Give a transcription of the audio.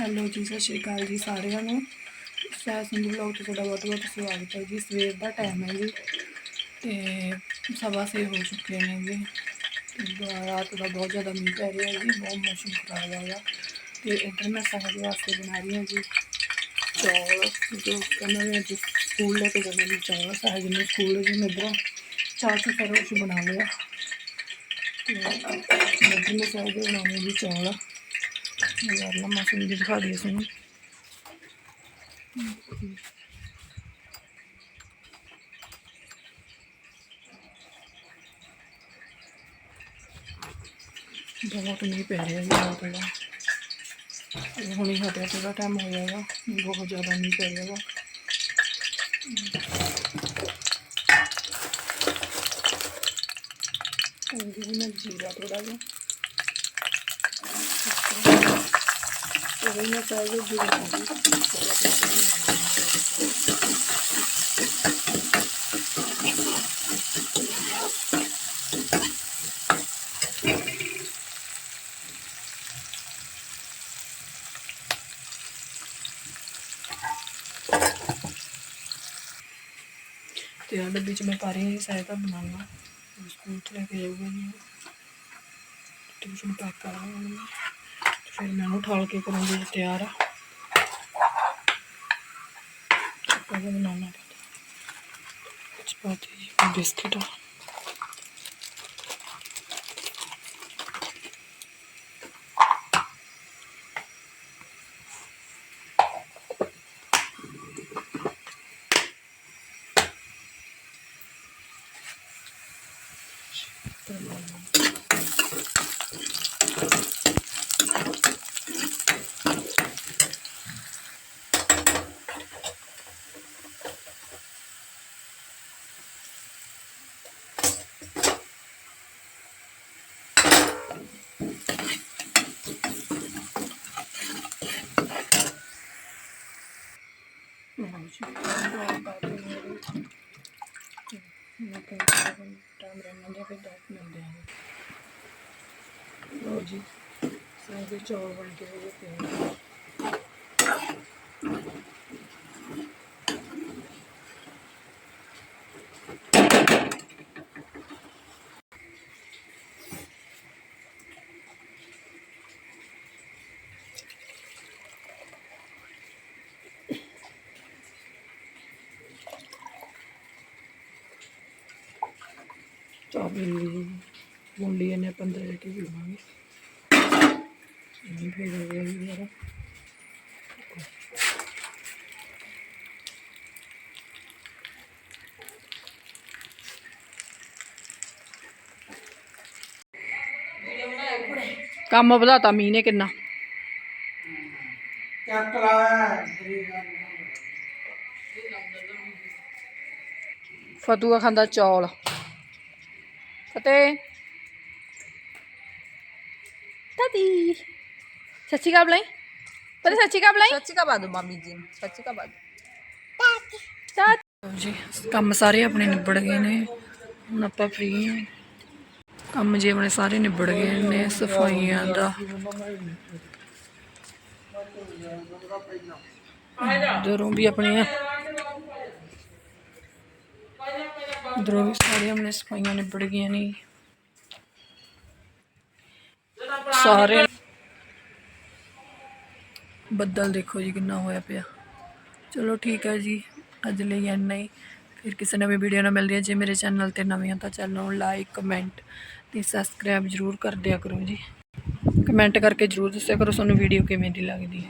Hello ਜੀ, ਸਤਿ ਸ਼੍ਰੀ ਅਕਾਲ ਜੀ ਸਾਰਿਆਂ ਨੂੰ। ਸਹਿ ਸਿੰਧੂ ਵਲੌਗ ਤੋਂ ਤੁਹਾਡਾ ਬਹੁਤ ਬਹੁਤ ਸਵਾਗਤ ਹੈ ਜੀ। ਸਵੇਰ ਦਾ ਟਾਈਮ ਹੈ ਜੀ ਤੇ ਸਵਾ ਛੇ ਹੋ ਚੁੱਕੇ ਨੇ ਜੀ। ਰਾਤ ਦਾ ਬਹੁਤ ਜ਼ਿਆਦਾ ਮੀਂਹ ਪੈ ਰਿਹਾ ਜੀ, ਬਹੁਤ ਮੌਸਮ ਖਰਾਬ ਹੈਗਾ। ਤੇ ਇੱਧਰ ਮੈਂ ਸਹਿਜ ਵਾਸਤੇ ਬਣਾ ਰਹੀ ਹਾਂ ਜੀ ਚੌਲ। ਜੋ ਕਹਿੰਦੇ ਨੇ ਜੀ, ਸਕੂਲ ਲੈ ਕੇ ਜਾਂਦੇ ਨੇ ਚੌਲ। ਸਹਿਜ ਨੂੰ ਸਕੂਲ ਜੀ ਮੈਂ ਇੱਧਰੋਂ ਚਾਹ ਚੂਹ ਸਾਰਾ ਬਣਾ ਲਿਆ। ਤੇ ਇੱਧਰ ਮੈਂ ਸਹਿਜ ਦੇ ਬਣਾਉਣੇ ਜੀ ਚੌਲ। ਯਾਰ ਲਾ ਮੌਸਮ ਦੀ ਦਿਖਾ ਦਈਏ ਤੁਹਾਨੂੰ ਬਹੁਤ ਮੀਂਹ ਪੈ ਰਿਹਾ ਜੀ, ਬਹੁਤ ਬੜਾ ਇਹ ਹਟਿਆ ਥੋੜਾ ਟਾਈਮ ਹੋ ਜਾਏਗਾ, ਬਹੁਤ ਜ਼ਿਆਦਾ ਮੀਂਹ ਪੈ ਰਿਹਾ ਵਾ ਜੀ ਮੈਂ ਜੀਰਾ ਥੋੜਾ ਜਿਹਾ। ਉਹ ਮੈਂ ਚਾਹੀਏ ਜੀਰਾ ਤੇ ਆ ਡੱਬੀ ਚ ਮੈਂ ਪਾ ਰਹੀ ਹਾਂ ਜੀ ਸਹਾਇਤਾ ਬਣਾਉਣਾ ਸਕੂਲ ਚ ਲੈ ਕੇ ਜਾਊਗਾ ਫਿਰ ਮੈਂ ਉਹਨੂੰ ਠਾਲ ਕੇ ਕਰਾਂਗੀ ਜੀ ਤਿਆਰ ਕਦੋਂ ਬਣਾਉਣਾ ਪਤਾ ਚਪਾਤੀ ਜੀ ਬਿਸਕਿਟ। ਲਓ ਜੀ ਦੋ ਜੀ ਸਾਰੇ ਚੌਲ ਬਣ ਕੇ ਹੋ ਗਏ ਪੀਣੀ ਮੁੰਡੀ ਆਪਾਂ ਅੰਦਰ ਜਾ ਕੇ ਪੀਵਾਂਗੇ। ਇਹ ਫਿਰ ਹੋ ਗਿਆ ਮੇਰਾ ਕੰਮ ਵਧਾਤਾ ਮੀਂਹ ਨੇ ਕਿੰਨਾ। ਚੱਕ ਲਾ। ਫਤੂਆ ਖਾਂਦਾ ਚੌਲ। ਫਤਿਹ। ਦਾਦੀ ਸੱਚੀ ਕਾ ਬਲਾਈ। ਪਰ ਸੱਚੀ ਕਾ ਬਲਾਈ। ਸੱਚੀ ਕਾ ਬਾਦੂ ਮਾਮੀ ਜੀ। ਸੱਚੀ ਕਾ ਬਾਦੂ। ਜੀ ਕੰਮ ਸਾਰੇ ਆਪਣੇ ਨਿਬੜ ਗਏ ਨੇ। ਹੁਣ ਆਪਾਂ ਫ੍ਰੀ ਹਾਂ। ਕੰਮ ਜੀ ਆਪਣੇ ਸਾਰੇ ਨਿਬੜ ਗਏ ਨੇ ਸਫਾਈਆਂ ਦਾ। ਦਰੋਂ ਵੀ ਆਪਣੀਆਂ ਦਰੋਂ ਵੀ ਸਾਰੇ ਆਪਣੇ ਸਫਾਈਆਂ ਨਿਬੜ ਗਈਆਂ ਨੇ। ਸਾਰੇ ਬੱਦਲ ਦੇਖੋ ਜੀ ਕਿੰਨਾ ਹੋਇਆ ਪਿਆ। ਚਲੋ ਠੀਕ ਹੈ ਜੀ, ਅੱਜ ਲਈ ਇੰਨਾ ਹੀ। ਫਿਰ ਕਿਸੇ ਨਵੀਂ ਵੀਡੀਓ ਨਾਲ ਮਿਲਦੀ ਹੈ। ਜੇ ਮੇਰੇ ਚੈਨਲ ਤੇ ਨਵੇਂ ਹੋ ਤਾਂ ਚੈਨਲ ਨੂੰ ਲਾਈਕ ਕਮੈਂਟ ਤੇ ਸਬਸਕ੍ਰਾਈਬ ਜਰੂਰ ਕਰ ਦਿਆ ਕਰੋ ਜੀ। ਕਮੈਂਟ ਕਰਕੇ ਜਰੂਰ ਦੱਸਿਆ ਕਰੋ, ਤੁਹਾਨੂੰ ਵੀਡੀਓ ਕਿਵੇਂ ਦੀ ਲੱਗਦੀ ਹੈ।